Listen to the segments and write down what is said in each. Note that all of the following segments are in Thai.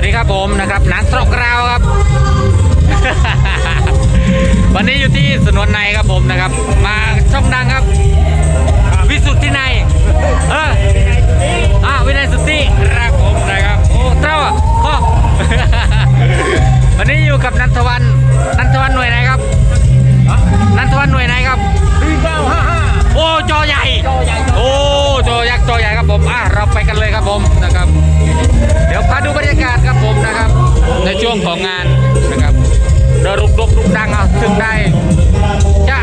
วัสดีครับผมนะครับหนังสตรอกราวครับ วันนี้อยู่ที่สนวนในครับผมนะครับ มาช่องดังครับ กันเลยครับผมนะครับ เดี๋ยวพาดูบรรยากาศครับผมนะครับ ในช่วงของงานนะครับเดินรุกรุกรุกดังเอาถึงได้จ้า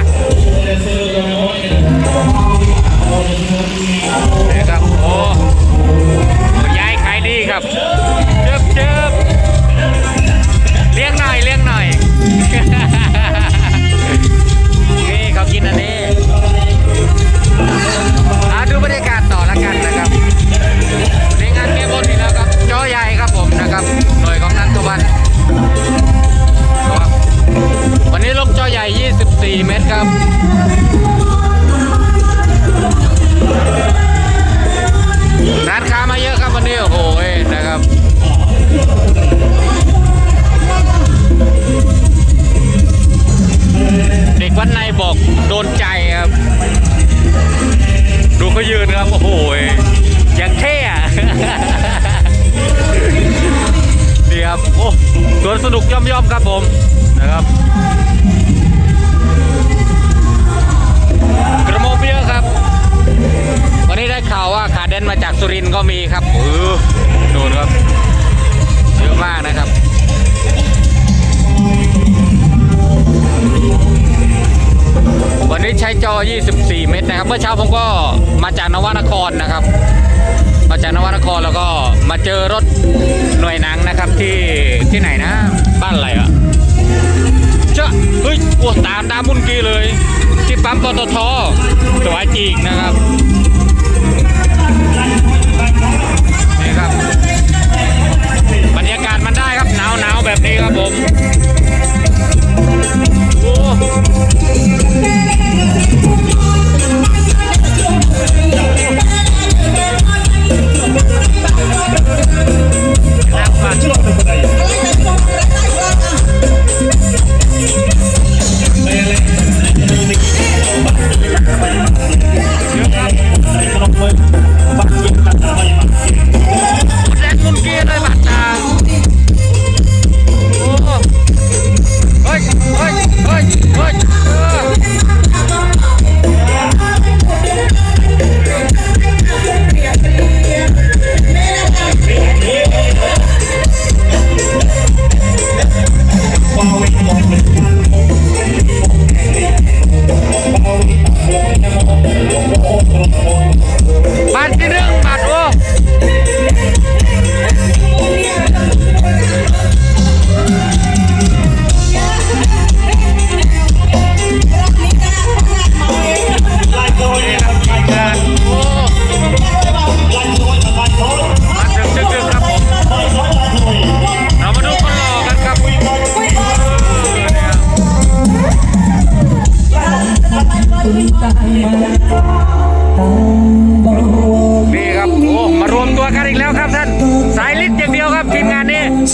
ดูเขายืนครับโอ้โหยอย่างเท่อะดีครับโอ้สวนสนุกย่อมย่อมครับผมนะครับกระโมเบียครับ วันนี้ได้ข่าวว่าขาเดนมาจากสุรินทร์ก็มีครับเออดูนะครับเยอะมากนะครับวันนี้ใช้จอ24เมื่อเช้าผมก็มาจากนวนครนะครับ มาจากนวนครแล้วก็มาเจอรถหน่วยหนังนะครับที่ที่ไหนนะ บ้านอะไรอะเจ้าเฮ้ยปวดตามตามมุนกี้เลยที่ปั๊มปตทสวายจีกนะครับนี่ครับ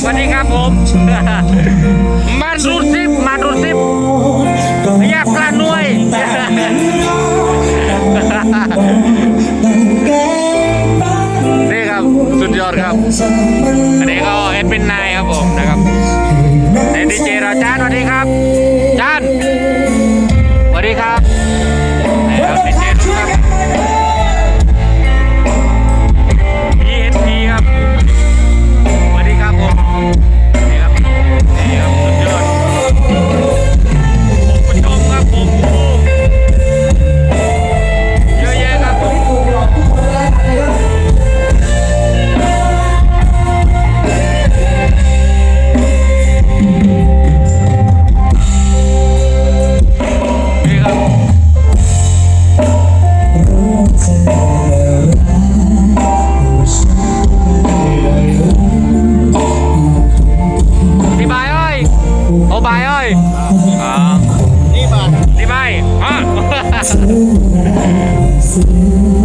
สวัสดีครับผม มารูซิปมารูซิปพยาปลาหน่วยนี่ครับสุดยอดครับ อันนี้ก็เอ็ดเป็นนายครับผมนะครับในดีเจราจานสวัสดีครับ เสีย